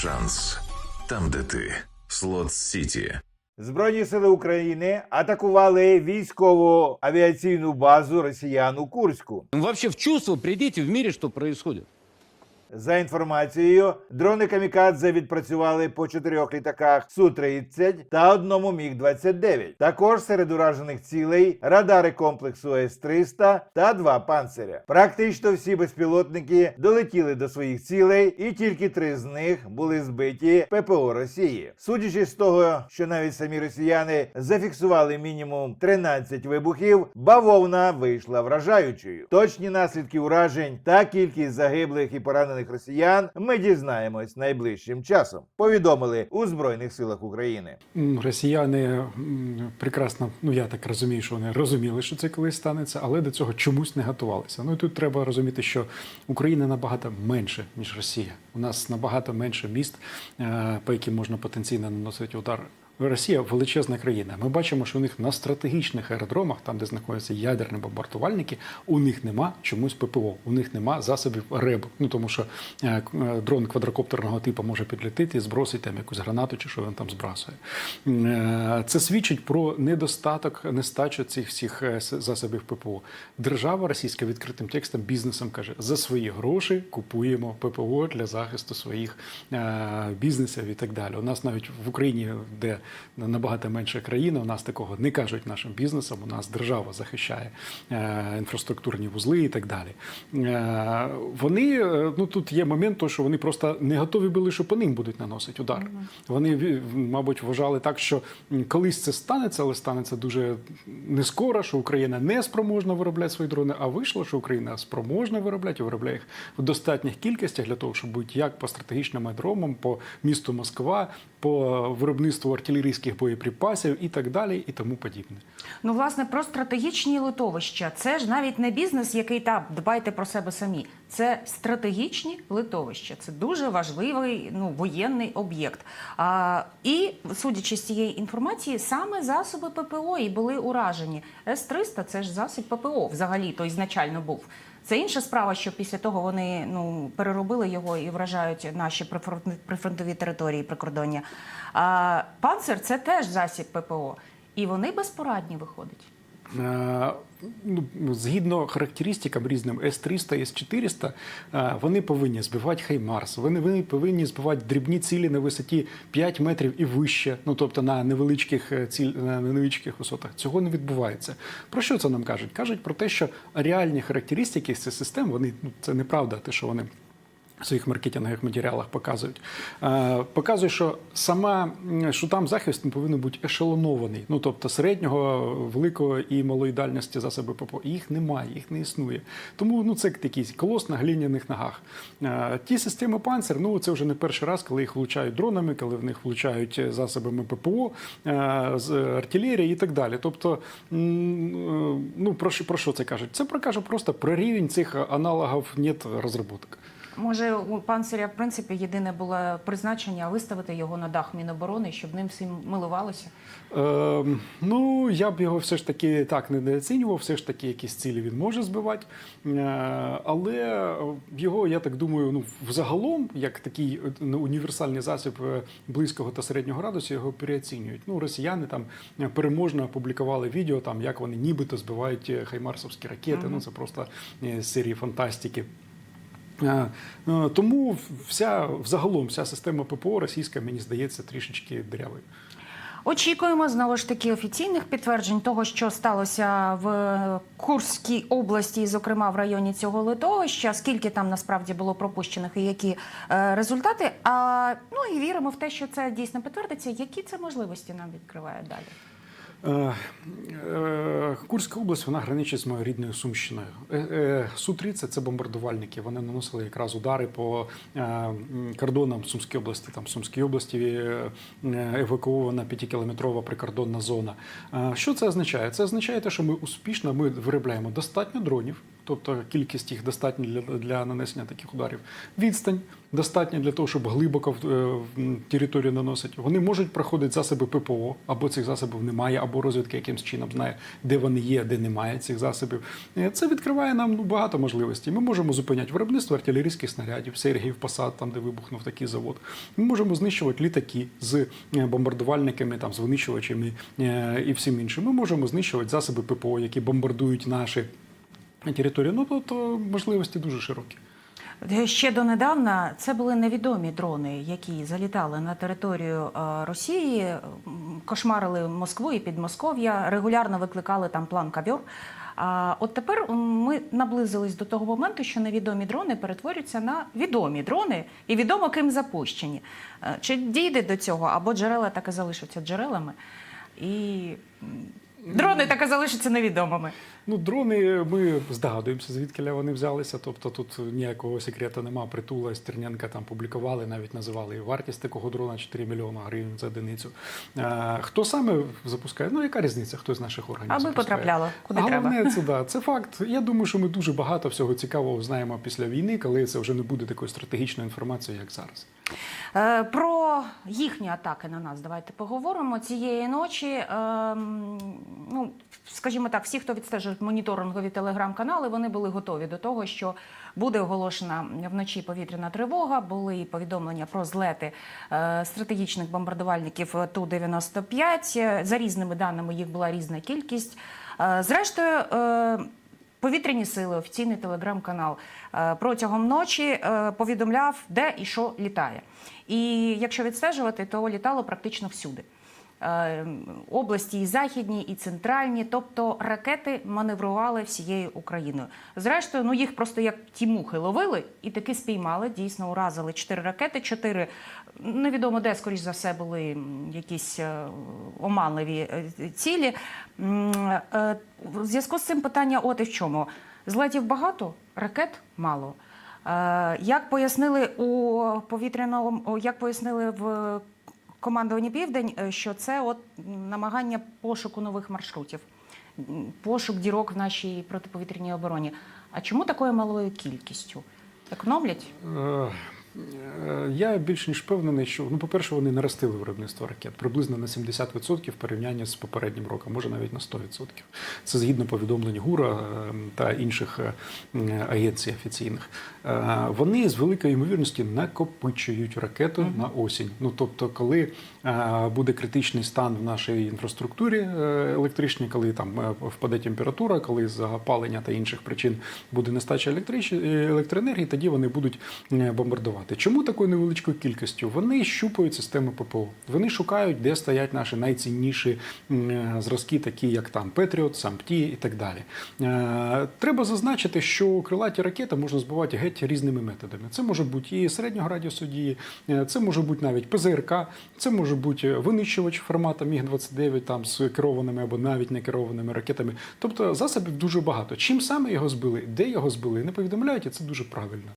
Шанс там, де ти. Слот Сіті. Збройні сили України атакували військову авіаційну базу росіян у Курську. Вообще в чувство прийдіть в мірі, що происходит. За інформацією, дрони камікадзе відпрацювали по чотирьох літаках Су-30 та одному Міг-29. Також серед уражених цілей радари комплексу С-300 та два панциря. Практично всі безпілотники долетіли до своїх цілей, і тільки три з них були збиті ППО Росії. Судячи з того, що навіть самі росіяни зафіксували мінімум 13 вибухів, бавовна вийшла вражаючою. Точні наслідки уражень та кількість загиблих і поранених росіян ми дізнаємось найближчим часом. Повідомили у збройних силах України. Росіяни прекрасно, ну я так розумію, що вони розуміли, що це колись станеться, але до цього чомусь не готувалися. Ну і тут треба розуміти, що Україна набагато менше, ніж Росія. У нас набагато менше міст, е, по яким можна потенційно наносити удар. Росія величезна країна. Ми бачимо, що у них на стратегічних аеродромах, там де знаходяться ядерні бомбардувальники, у них нема чомусь ППО, у них нема засобів РЕБ. Ну тому що е, е, дрон квадрокоптерного типу може підлетити і збросити там якусь гранату чи що він там збрасує. Е, Це свідчить про недостаток, нестачу цих всіх засобів ППО. Держава російська відкритим текстом бізнесом каже: за свої гроші купуємо ППО для захисту своїх бізнесів і так далі. У нас навіть в Україні, де набагато менша країна, у нас такого не кажуть нашим бізнесам. У нас держава захищає е, інфраструктурні вузли і так далі. Е, Вони е, ну тут є момент, то, що вони просто не готові були, що по ним будуть наносити удар. Вони мабуть вважали так, що колись це станеться, але станеться дуже не скоро, що Україна не спроможна виробляти свої дрони, а вийшло, що Україна спроможна виробляти і виробляє їх в достатніх кількостях для того, щоб бути як по стратегічним аеродромам, по місту Москва, по виробництву артилерійських боєприпасів і так далі, і тому подібне. Ну, власне, про стратегічні литовища. Це ж навіть не бізнес, який там дбайте про себе самі. Це стратегічні литовища. Це дуже важливий ну, воєнний об'єкт. А, і, судячи з цієї інформації, саме засоби ППО і були уражені. С-300 – це ж засіб ППО взагалі, то ізначально був. Це інша справа, що після того вони ну, переробили його і вражають наші прифронт- прифронтові території прикордоння. А панцир це теж засіб ППО. І вони безпорадні виходять. Е, ну, згідно характеристикам різним С-300, С-400, е, вони повинні збивати Хаймарс, вони, вони повинні збивати дрібні цілі на висоті 5 метрів і вище, ну тобто на невеличких е, ціль, на невеличких висотах. Цього не відбувається. Про що це нам кажуть? Кажуть про те, що реальні характеристики цих систем, вони ну, це неправда, те, що вони. Своїх маркетингових матеріалах показують. Е, показує, що сама що там захист не повинен бути ешелонований. Ну тобто середнього, великого і малої дальності засоби ППО. Їх немає, їх не існує. Тому ну це такий колос на глиняних ногах. Е, ті системи панцир, ну це вже не перший раз, коли їх влучають дронами, коли в них влучають засобами ППО, е, з артилерії і так далі. Тобто, е, ну про що про що це кажуть? Це про каже просто про рівень цих аналогів нет розробок. Може, у панциря, в принципі, єдине було призначення виставити його на дах Міноборони, щоб ним всім милувалося. Е, ну, я б його все ж таки так не недооцінював, все ж таки якісь цілі він може збивати. Е, але його, я так думаю, ну, взагалом, як такий е, ну, універсальний засіб е, близького та середнього градусу, його переоцінюють. Ну, росіяни там е, переможно опублікували відео, там, як вони нібито збивають хаймарсовські ракети. Ну, це просто серії фантастики. Е, е, Тому вся взагалом вся система ППО російська, мені здається, трішечки дырявою. Очікуємо знову ж таки офіційних підтверджень того, що сталося в Курській області, і, зокрема в районі цього литовища, скільки там насправді було пропущених і які е, результати. А ну і віримо в те, що це дійсно підтвердиться. Які це можливості нам відкриває далі? Курська область вона граничить з моєю рідною Сумщиною. Е, е, Су-30 це бомбардувальники. Вони наносили якраз удари по е, кордонам Сумської області. Там в Сумській області евакуована п'ятикілометрова прикордонна зона. Що це означає? Це означає те, що ми успішно ми виробляємо достатньо дронів. Тобто кількість їх достатня для, для нанесення таких ударів. Відстань достатня для того, щоб глибоко в, е, в територію наносити. Вони можуть проходити засоби ППО, або цих засобів немає, або розвідка якимсь чином знає, де вони є, де немає цих засобів. Е, Це відкриває нам ну, багато можливостей. Ми можемо зупиняти виробництво артилерійських снарядів, Сергіїв Посад, там де вибухнув такий завод. Ми можемо знищувати літаки з е, бомбардувальниками, там з винищувачами і всім іншим. Ми можемо знищувати засоби ППО, які бомбардують наші території. Ну тобто можливості дуже широкі. Ще донедавна це були невідомі дрони, які залітали на територію е, Росії, кошмарили Москву і Підмосков'я, регулярно викликали там план кавьор. А от тепер ми наблизились до того моменту, що невідомі дрони перетворюються на відомі дрони і відомо ким запущені. Е, Чи дійде до цього, або джерела так і залишаться джерелами, і дрони так і залишаться невідомими. Ну, дрони ми здогадуємося, звідки вони взялися. Тобто тут ніякого секрету нема. Притула Стерненка там публікували, навіть називали вартість такого дрона 4 мільйони гривень за одиницю. А, хто саме запускає? Ну, яка різниця? Хто з наших органів? Аби запускає? потрапляло, куди Головне, треба. це да, це факт. Я думаю, що ми дуже багато всього цікавого знаємо після війни, коли це вже не буде такою стратегічною інформацією, як зараз. Е, Про їхні атаки на нас давайте поговоримо цієї ночі. ем, Ну, скажімо так, всі, хто відстежують моніторингові телеграм-канали, вони були готові до того, що буде оголошена вночі повітряна тривога. Були повідомлення про злети е, стратегічних бомбардувальників Ту-95. Е, За різними даними їх була різна кількість. Е, Зрештою. е, Повітряні сили, офіційний телеграм-канал протягом ночі повідомляв, де і що літає. І якщо відстежувати, то літало практично всюди. Е, Області і західні, і центральні, тобто ракети маневрували всією Україною. Зрештою, ну їх просто як ті мухи ловили і таки спіймали. Дійсно, уразили чотири ракети. Чотири невідомо де, скоріш за все, були якісь е, оманливі е, цілі. В зв'язку з цим питання, от і в чому злетів багато, ракет мало. Як пояснили у повітряному, як пояснили в командуванні Південь, е, що це от намагання пошуку нових маршрутів, пошук дірок в нашій протиповітряній обороні. А чому такою малою кількістю? Економлять? Е, Я більш ніж впевнений, що ну, по-перше, вони наростили виробництво ракет приблизно на 70% в порівнянні з попереднім роком, може навіть на 100%. Це згідно повідомлень ГУРа е, та інших е, агенцій офіційних. Вони з великою ймовірністю накопичують ракету на осінь. Ну тобто, коли буде критичний стан в нашій інфраструктурі електричній, коли там впаде температура, коли з опалення та інших причин буде нестача електрич- е, електроенергії, тоді вони будуть е, бомбардувати. Чому такою невеличкою кількістю? Вони щупають системи ППО. Вони шукають, де стоять наші найцінніші е, зразки, такі як там Петріот, Сампті і так далі. Е, Треба зазначити, що крилаті ракети можна збивати геть різними методами. Це може бути і середнього радіусу дії, е, це може бути навіть ПЗРК, це може бути винищувач формату Міг-29 там з керованими або навіть не керованими ракетами. Тобто засобів дуже багато. Чим саме його збили, де його збили, не повідомляють, і це дуже правильно.